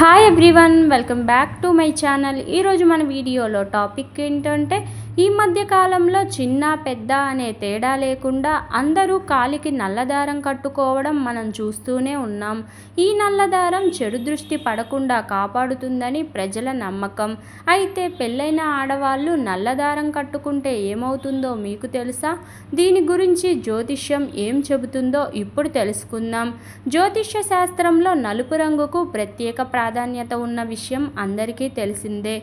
Hi everyone welcome back to my channel ఈరోజు మన వీడియోలో టాపిక్ ఏంటంటే ఈ మధ్య కాలంలో చిన్న పెద్ద అనే తేడా లేకుండా అందరూ కాలికి నల్లదారం కట్టుకోవడం మనం చూస్తూనే ఉన్నాం. ఈ నల్లదారం చెడు దృష్టి పడకుండా కాపాడుతుందని ప్రజల నమ్మకం. అయితే పెళ్ళైన ఆడవాళ్ళు నల్లదారం కట్టుకుంటే ఏమవుతుందో మీకు తెలుసా? దీని గురించి జ్యోతిష్యం ఏం చెబుతుందో ఇప్పుడు తెలుసుకుందాం. జ్యోతిష్య శాస్త్రంలో నలుపు రంగుకు ప్రత్యేక ప్రాధాన్యత ప్రాధాన్యత ఉన్న విషయం అందరికీ తెలిసిందే.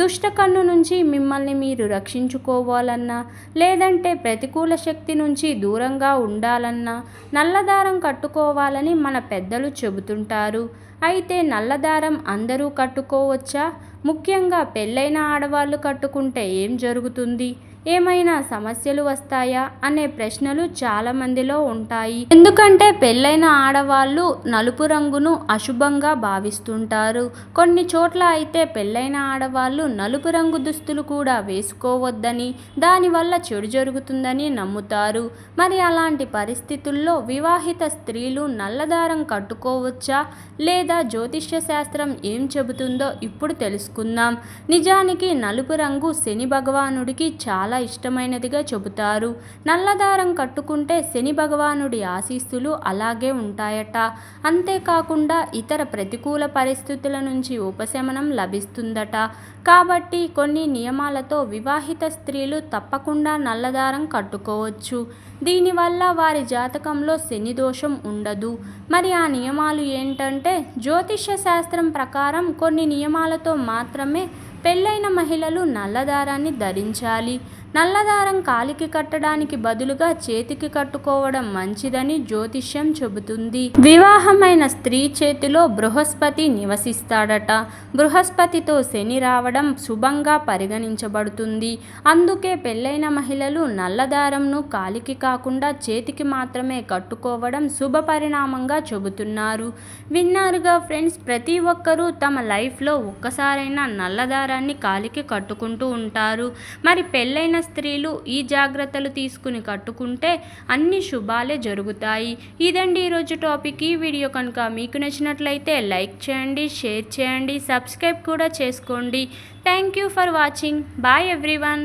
దుష్ట కన్ను నుంచి మిమ్మల్ని మీరు రక్షించుకోవాలన్నా లేదంటే ప్రతికూల శక్తి నుంచి దూరంగా ఉండాలన్నా నల్లదారం కట్టుకోవాలని మన పెద్దలు చెబుతుంటారు. అయితే నల్లదారం అందరూ కట్టుకోవచ్చా? ముఖ్యంగా పెళ్ళైన ఆడవాళ్ళు కట్టుకుంటే ఏం జరుగుతుంది? ఏమైనా సమస్యలు వస్తాయా? అనే ప్రశ్నలు చాలా మందిలో ఉంటాయి. ఎందుకంటే పెళ్ళైన ఆడవాళ్ళు నలుపు రంగును అశుభంగా భావిస్తుంటారు. కొన్ని చోట్ల అయితే పెళ్ళైన ఆడవాళ్ళు నలుపు రంగు దుస్తులు కూడా వేసుకోవద్దని దానివల్ల చెడు జరుగుతుందని నమ్ముతారు. మరి అలాంటి పరిస్థితుల్లో వివాహిత స్త్రీలు నల్లదారం కట్టుకోవచ్చా? లేదా జ్యోతిష్య శాస్త్రం ఏం చెబుతుందో ఇప్పుడు తెలుసు తెలుసుకుందాం. నిజానికి నలుపు రంగు శని భగవానుడికి చాలా ఇష్టమైనదిగా చెబుతారు. నల్లదారం కట్టుకుంటే శని భగవానుడి ఆశీస్సులు అలాగే ఉంటాయట. అంతేకాకుండా ఇతర ప్రతికూల పరిస్థితుల నుంచి ఉపశమనం లభిస్తుందట. కాబట్టి కొన్ని నియమాలతో వివాహిత స్త్రీలు తప్పకుండా నల్లదారం కట్టుకోవచ్చు. దీనివల్ల వారి జాతకంలో శని దోషం ఉండదు. మరి ఆ నియమాలు ఏంటంటే జ్యోతిష్య శాస్త్రం ప్రకారం కొన్ని నియమాలతో మాత్రమే పెళ్ళైన మహిళలు నల్లదారాన్ని ధరించాలి. నల్లదారం కాలికి కట్టడానికి బదులుగా చేతికి కట్టుకోవడం మంచిదని జ్యోతిష్యం చెబుతుంది. వివాహమైన స్త్రీ చేతిలో బృహస్పతి నివసిస్తాడట. బృహస్పతితో శని రావడం శుభంగా పరిగణించబడుతుంది. అందుకే పెళ్ళైన మహిళలు నల్లదారంను కాలికి కాకుండా చేతికి మాత్రమే కట్టుకోవడం శుభ పరిణామంగా చెబుతున్నారు. విన్నారుగా ఫ్రెండ్స్ ప్రతి ఒక్కరూ తమ లైఫ్లో ఒక్కసారైనా నల్లదారాన్ని కాలికి కట్టుకుంటూ ఉంటారు. మరి పెళ్ళైన స్త్రీలు ఈ జాగ్రత్తలు తీసుకుని కట్టుకుంటే అన్ని శుభాలే జరుగుతాయి. ఇదండి ఈరోజు టాపిక్. ఈ వీడియో కనుక మీకు నచ్చినట్లయితే లైక్ చేయండి షేర్ చేయండి సబ్స్క్రైబ్ కూడా చేసుకోండి. Thank you for watching. Bye everyone.